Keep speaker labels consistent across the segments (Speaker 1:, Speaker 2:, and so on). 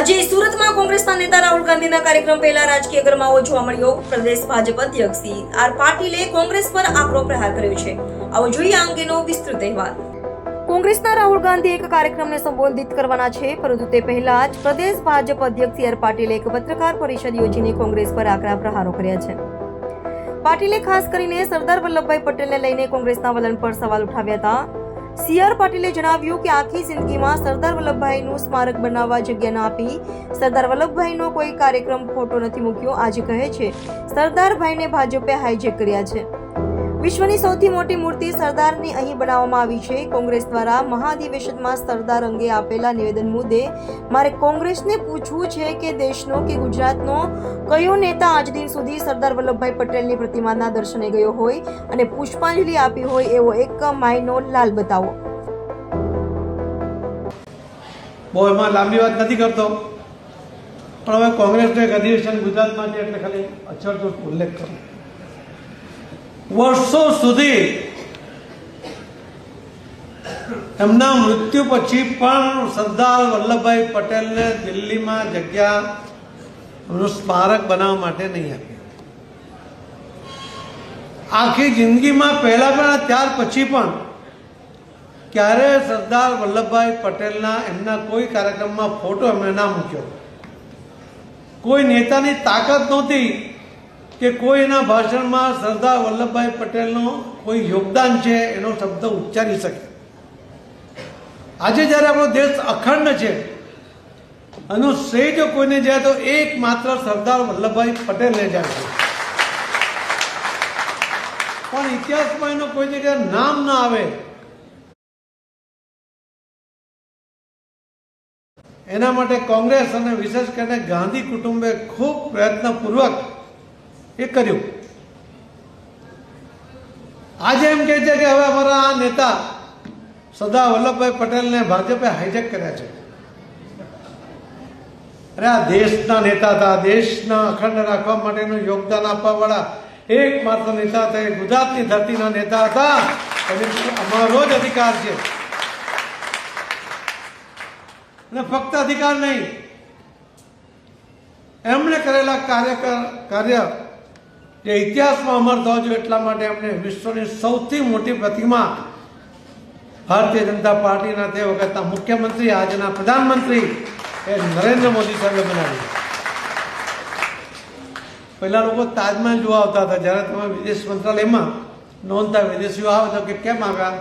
Speaker 1: આજે સુરતમાં કોંગ્રેસના નેતા રાહુલ ગાંધીના કાર્યક્રમ પહેલા રાજકીય ગરમાવો જોવા મળ્યો. પ્રદેશ ભાજપ અધ્યક્ષ સી. આર. પાટીલે કોંગ્રેસ પર આકરો પ્રહાર કર્યો છે. આવો જોઈએ આ અંગેનો વિસ્તૃત અહેવાલ. કોંગ્રેસના રાહુલ ગાંધી એક કાર્યક્રમને સંબોધિત કરવાના છે, પરંતુ તે પહેલા જ પ્રદેશ ભાજપ અધ્યક્ષ સી. આર. પાટીલે એક પત્રકાર પરિષદ યોજીને કોંગ્રેસ પર આકરા પ્રહારો કર્યા છે. પાટીલે ખાસ કરીને સરદાર વલ્લભભાઈ પટેલને લઈને કોંગ્રેસના વલણ પર સવાલ ઉઠાવ્યા હતા. સી આર પાટીલે જણાવ્યું કે આખી જિંદગીમાં સરદાર વલ્લભભાઈનું સ્મારક બનાવવા જગ્યા ના આપી સરદાર વલ્લભભાઈનો કોઈ કાર્યક્રમ ફોટો નથી મૂક્યો, આજે કહે છે, સરદારભાઈને ભાજપે હાઈજેક કર્યા છે. વિશ્વની સૌથી મોટી મૂર્તિ સરદારની અહીં બનાવવામાં આવી છે. કોંગ્રેસ દ્વારા મહાધિવેશનમાં સરદાર અંગે આપેલા નિવેદન મુદ્દે મારે કોંગ્રેસને પૂછવું છે કે દેશનો કે ગુજરાતનો કયો નેતા આજ દિન સુધી સરદાર વલ્લભભાઈ પટેલની પ્રતિમાના દર્શને ગયો હોય અને પુષ્પાંજલિ આપી હોય એવો એક માયનો લાલ બતાવો.
Speaker 2: બહુ એમાં લાંબી વાત નથી કરતો. પણ હવે કોંગ્રેસનું અધિવેશન ગુજરાતમાં છે એટલે ખાલી અચળ ઉલ્લેખ કરું. વર્ષો સુધી એમના મૃત્યુ પછી પણ સરદાર વલ્લભભાઈ પટેલને દિલ્હીમાં જગ્યા સ્મારક બનાવવા માટે નહીં આપી આખી જિંદગીમાં પહેલા પણ ત્યાર પછી પણ ક્યારે સરદાર વલ્લભભાઈ પટેલના એમના કોઈ કાર્યક્રમમાં ફોટો એમણે ના મૂક્યો. કોઈ નેતાની તાકાત નહોતી. કે કોઈ એના ભાષણમાં સરદાર વલ્લભભાઈ પટેલનો કોઈ યોગદાન છે એનો શબ્દ ઉચ્ચારી શકે. આજે જ્યારે આપણો દેશ અખંડ છે, એનો શ્રેય જો કોઈને જાય તો એકમાત્ર સરદાર વલ્લભભાઈ પટેલને જાય છે. પણ ઇતિહાસમાં એનો કોઈ જગ્યાએ નામ ના આવે. એના માટે કોંગ્રેસ અને વિશેષ કરીને ગાંધી કુટુંબે ખૂબ પ્રયત્નપૂર્વક એ કર્યું. આજે એમ કહે છે કે હવે અમારા આ નેતા સરદાર વલ્લભભાઈ પટેલને ભાજપે હાઈજેક કર્યા છે. અરે આ દેશના નેતા હતા, દેશના અખંડ રાખવા માટેનું યોગદાન આપવાવાળા એકમાત્ર નેતા હતા ગુજરાતની ધરતીના નેતા હતા. અમારો જ અધિકાર છે. અને ફક્ત અધિકાર નહીં, એમણે કરેલા કાર્ય કાર્ય જે ઇતિહાસમાં અમર થવા જોઈએ એટલા માટે અમને વિશ્વની સૌથી મોટી પ્રતિમા ભારતીય જનતા પાર્ટીના તે વખતના મુખ્યમંત્રી, આજના પ્રધાનમંત્રી એ નરેન્દ્ર મોદી સાહેબે બનાવી. પહેલા લોકો તાજમહેલ જોવા આવતા હતા, જ્યારે તમે વિદેશ મંત્રાલયમાં નોંધતા વિદેશીઓ આવે તો કે કેમ આવ્યા?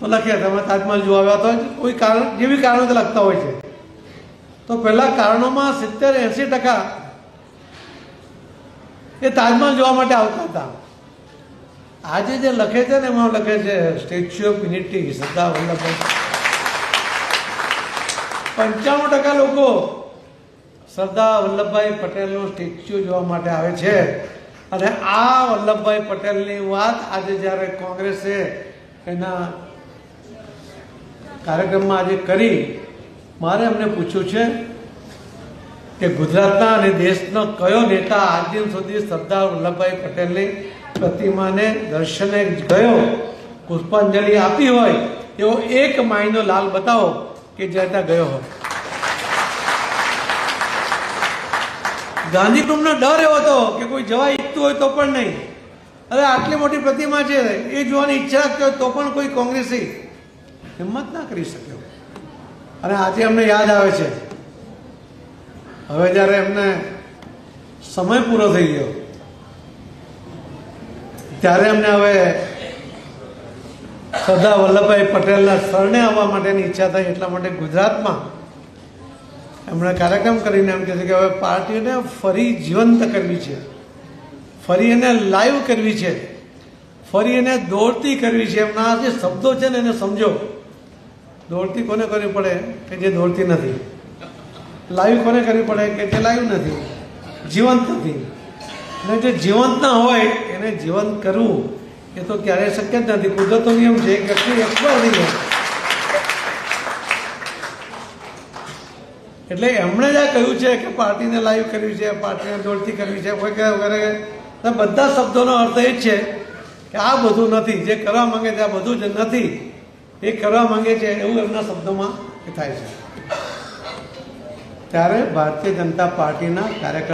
Speaker 2: તો લખીએ, તમે તાજમહેલ જોવા આવ્યા તો કોઈ કારણ, જેવી કારણો લખતા હોય છે. તો પહેલા કારણોમાં સિત્તેર એંસી ટકા એ તાજમહેલ જોવા માટે આવતા હતા. આજે જે લખે છે ને એમાં લખે છે statue of unity Sardar Vallabhbhai. પંચાણું ટકા લોકો સરદાર વલ્લભભાઈ પટેલનું સ્ટેચ્યુ જોવા માટે આવે છે. અને આ વલ્લભભાઈ પટેલની વાત આજે જ્યારે કોંગ્રેસે એના કાર્યક્રમમાં આજે કરી, મારે એમને પૂછ્યું છે કે ગુજરાતના અને દેશનો કયો નેતા આજ દિન સુધી સરદાર વલ્લભભાઈ પટેલની પ્રતિમાને દર્શને ગયો, પુષ્પાંજલિ આપી હોય, એવો એક માયનો લાલ બતાવો કે જ્યાં ગયો હોય. ગાંધી કુંભનો ડર એવો હતો કે કોઈ જવા ઈચ્છતું હોય તો પણ નહીં. અરે આટલી મોટી પ્રતિમા છે, એ જોવાની ઈચ્છા રાખતી તો પણ કોઈ કોંગ્રેસી હિંમત ના કરી શક્યો અને આજે અમને યાદ આવે છે હવે જ્યારે એમને સમય પૂરો થઈ ગયો, ત્યારે એમને હવે સરદાર વલ્લભભાઈ પટેલના શરણે આવવા માટેની ઈચ્છા થઈ, એટલા માટે ગુજરાતમાં એમણે કાર્યક્રમ કરીને એમ કહે છે કે હવે પાર્ટીને ફરી જીવંત કરવી છે. ફરી એને લાઈવ કરવી છે. ફરી એને દોડતી કરવી છે. એમના જે શબ્દો છે ને એને સમજો. દોડતી કોને કરવી પડે? કે જે દોડતી નથી? લાઈવ કોને કરવી પડે? કે જે લાઈવ નથી? જીવંત નથી. અને જે જીવંત ના હોય, એને જીવંત કરવું એ તો ક્યારેય શક્ય જ નથી. કુદરતો નિયમ છે એક વ્યક્તિ થઈ જાય એટલે એમણે જ આ કહ્યું છે કે પાર્ટીને લાઈવ કરવી છે, પાર્ટીને દોડતી કરવી છે વગેરે. વગેરે બધા શબ્દોનો અર્થ એ જ છે કે આ બધું નથી. જે કરવા માંગે છે આ બધું જ નથી. એ કરવા માંગે છે એવું એમના શબ્દોમાં થાય છે. ત્યારે ભારતીય જનતા પાર્ટીના કાર્યકર